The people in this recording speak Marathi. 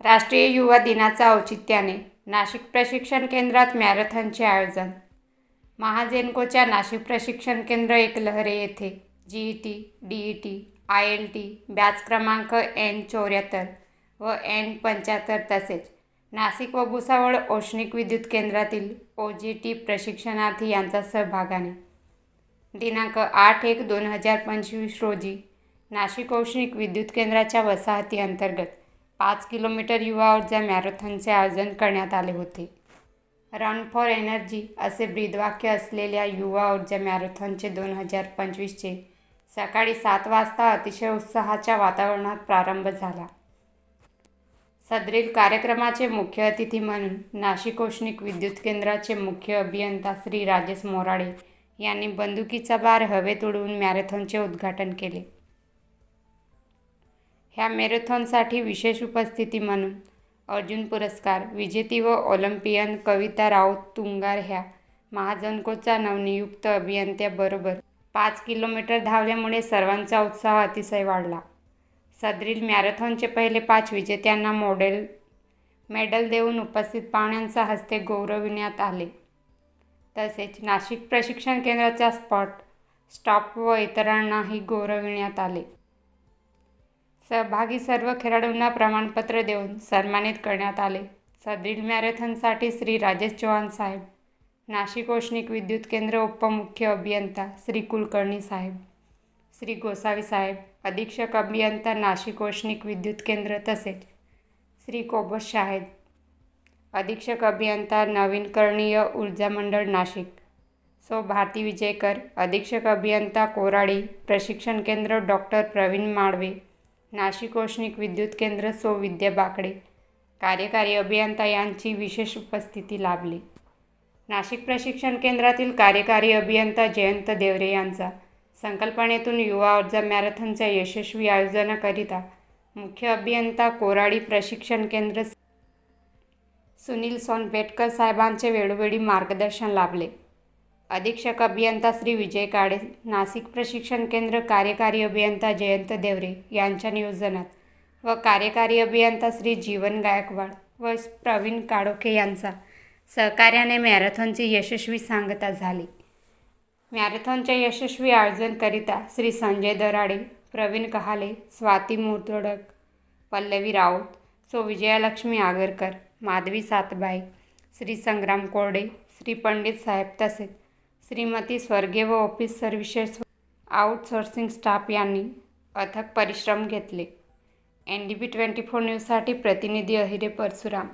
राष्ट्रीय युवा दिनाच्या औचित्याने नाशिक प्रशिक्षण केंद्रात मॅरेथॉनचे आयोजन. महाजेनकोच्या नाशिक प्रशिक्षण केंद्र एकलहरे येथे G E T D E T I L T batch क्रमांक एन चौऱ्याहत्तर व एन पंच्याहत्तर तसेच नाशिक व भुसावळ औष्णिक विद्युत केंद्रातील ओ जी टी प्रशिक्षणार्थी यांचा सहभागाने. दिनांक आठ एक दोन हजार पंचवीस रोजी नाशिक औष्णिक विद्युत केंद्राच्या वसाहती अंतर्गत पाच किलोमीटर युवा ऊर्जा मॅरेथॉनचे आयोजन करण्यात आले होते. रन फॉर एनर्जी असे ब्रीदवाक्य असलेल्या युवा ऊर्जा मॅरेथॉनचे दोन हजार पंचवीसचे सकाळी सात वाजता अतिशय उत्साहाच्या वातावरणात प्रारंभ झाला. सदरील कार्यक्रमाचे मुख्य अतिथी म्हणून नाशिक औष्णिक विद्युत केंद्राचे मुख्य अभियंता श्री राजेश मोराडे यांनी बंदुकीचा बार हवेत उडवून मॅरेथॉनचे उद्घाटन केले. ह्या मॅरेथॉनसाठी विशेष उपस्थिती म्हणून अर्जुन पुरस्कार विजेती व ऑलिम्पियन कविता राऊत तुंगार ह्या महाजनकोच्या नवनियुक्त अभियंत्याबरोबर पाच किलोमीटर धावल्यामुळे सर्वांचा उत्साह अतिशय वाढला. सदरील मॅरेथॉनचे पहिले पाच विजेत्यांना मॉडेल मेडल देऊन उपस्थित पाहुण्यांच्या हस्ते गौरविण्यात आले. तसेच नाशिक प्रशिक्षण केंद्राच्या स्पॉट स्टॉप व इतरांनाही गौरविण्यात आले. सहभागी सर्व खेळाडूंना प्रमाणपत्र देऊन सन्मानित करण्यात आले. सदरील मॅरेथॉनसाठी श्री राजेश चव्हाण साहेब नाशिक औष्णिक विद्युत केंद्र उपमुख्य अभियंता श्री कुलकर्णी साहेब श्री गोसावी साहेब अधीक्षक अभियंता नाशिक औष्णिक विद्युत केंद्र तसेच श्री कोबस शाहेद अधीक्षक अभियंता नवीनकरणीय ऊर्जा मंडळ नाशिक सो भारती विजयकर अधीक्षक अभियंता कोराडी प्रशिक्षण केंद्र डॉक्टर प्रवीण माळवे नाशिक औष्णिक विद्युत केंद्र सो विद्या बाकडे. कार्यकारी अभियंता यांची विशेष उपस्थिती लाभली. नाशिक प्रशिक्षण केंद्रातील कार्यकारी अभियंता जयंत देवरे यांचा संकल्पनेतून युवा ऊर्जा मॅरेथॉनच्या यशस्वी आयोजनाकरिता मुख्य अभियंता कोराडी प्रशिक्षण केंद्र सुनील सोनपेटकर साहेबांचे वेळोवेळी मार्गदर्शन लाभले. अधीक्षक अभियंता श्री विजय काळे नाशिक प्रशिक्षण केंद्र कार्यकारी अभियंता जयंत देवरे यांच्या नियोजनात व कार्यकारी अभियंता श्री जीवन गायकवाड व प्रवीण काडोखे यांचा सहकार्याने मॅरेथॉनची यशस्वी सांगता झाली. मॅरेथॉनच्या यशस्वी आयोजनकरिता श्री संजय दराडे प्रवीण कहाले स्वाती मुर्तोडक पल्लवी राऊत सो विजयालक्ष्मी आगरकर माधवी सातबाई श्री संग्राम कोरडे श्री पंडित साहेब तसेच श्रीमती स्वर्गीय व ऑफिस सर्व्हिसेस आउटसोर्सिंग स्टाफ यांनी अथक परिश्रम घेतले. N D B twenty four न्यूजसाठी प्रतिनिधी अहिरे परशुराम.